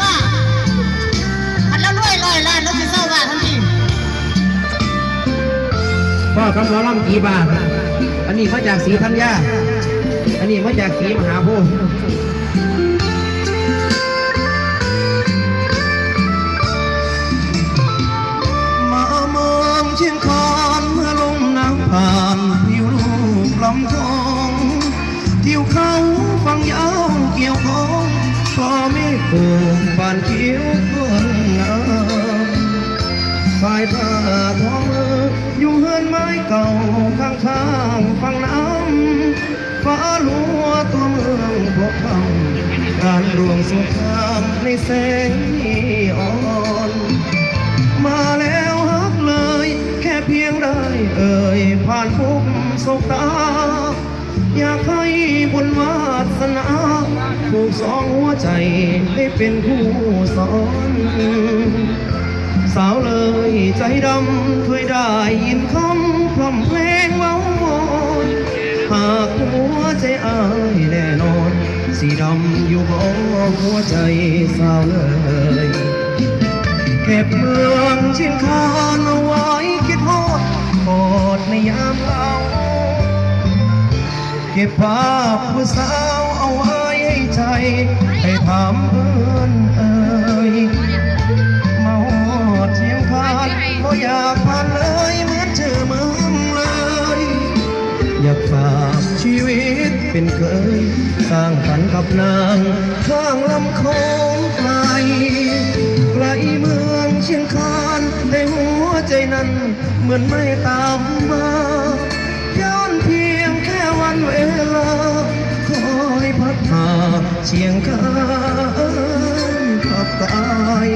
บ้าอันแล้วรวยร้อยล้านแล้วจะเศร้าบ้าทันทีพ่อคำร้อลำกี่บาทอันนี้มาจากสีธัญญาอันนี้มาจากสีมหาโพธิ์างๆฝั่งน้ำฟ้าลัวตัวเมืองพวกเขาการรวงสงครามในแสงอ่อน มาแล้วฮักเลย แค่เพียงได้เอ่ยผ่านทุกสบตา อยากให้บุญวาสนาผูกสองหัวใจให้เป็นคู่สอนสาวเลยใจดำเคยได้ยินคำพร่ำเพลงเว้าวอนหากหัวใจอายแน่นอน สีดำอยู่บ่หัวใจสาวเลยเก็บเมืองชียงคานเอาไว้คิดฮอดกอดในยามเก่า เก็บภาพผู้สาวเอาไว้ให้ใจ ให้ถามเพื่อนเอ่ยมาฮอดเชียงคานก็อยากผ่านเลยเหมือนเจอเมืองเลย อยากฝากชีวิตเป็นเคย สร้างฝันกับนาง ข้างลำโค้งไกลไกลเมืองเชียงคานแต่หัวใจนั้นเหมือนไม่ตามมา เชียงคานขับกาย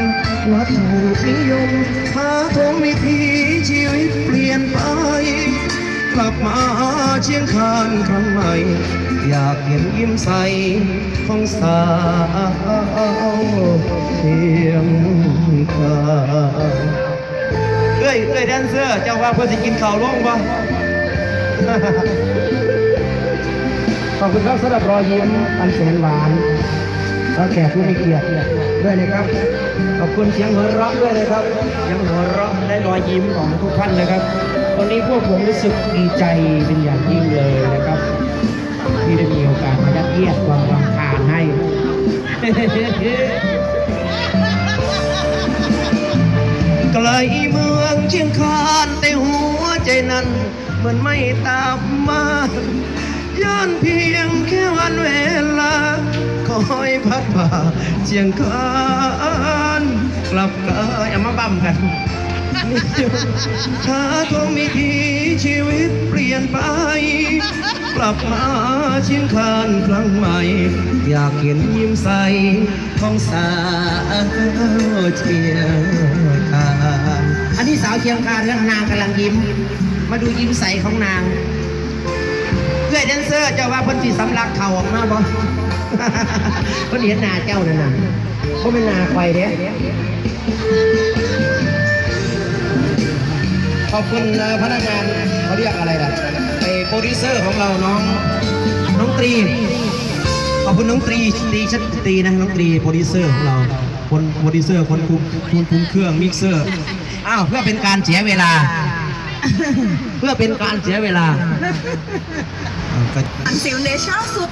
วัตถุนิยมหาทงวิถีชีวิตเปลี่ยนไป กลับมาเชียงคานครั้งใหม่ อยากเห็นยิ้มใสของสาวเชียงคานเอ้ยเอ้ยแดนเซอร์เจ้าว่าเพื่อจะกินข้าวล่งบ่ ขอบคุณครับสำหรับรอยยิ้มอันแสนหวานและแขกผู้มีเกียรติด้วยนะครับ ขอบคุณเสียงหัวเราะด้วยนะครับเสียงหัวเราะและรอยยิ้มของทุกท่านนะครับวันนี้พวกผมรู้สึกดีใจเป็นอย่างยิ่งเลยนะครับ ที่ได้มีโอกาสมายัดเยียดความรำคาญให้ไกลเมืองเชียงคานแต่หัวใจนั้นเหมือนไม่ตามมา ย้อนเพียงแค่วันเวลา คอยพัดผ่าเชียงคานกลับกายเอามาบั่มกันถ้าคงมีทีชีวิตเปลี่ยนไป กลับมาเชียงคานครั้งใหม่ อยากเห็นยิ้มใสของสาวเชียงคานอันนี้สาวเชียงคานและนางกำลังยิ้ม มาดูยิ้มใสของนาง เพื่อแดนเซอร์เจ้าว่าเพิ่นสิสำลักเข่าออกมาบ่เพิ่นเห็นหน้าเจ้านั่นน่ะเพราะเป็นหน้าไฟเด้ขอบคุณพนักงานเขาเรียกอะไรล่ะไอโปรดิวเซอร์ของเราน้องน้องตรีขอบคุณน้องตรีตรีชัดตรีนะน้องตรีโปรดิวเซอร์ของเราคนโปรดิวเซอร์คนคุมคุมคุมเครื่องมิกเซอร์อ้าวเพื่อเป็นการเสียเวลา เพื่อเป็นการเสียเวลา อันซิลเนชั่นสุด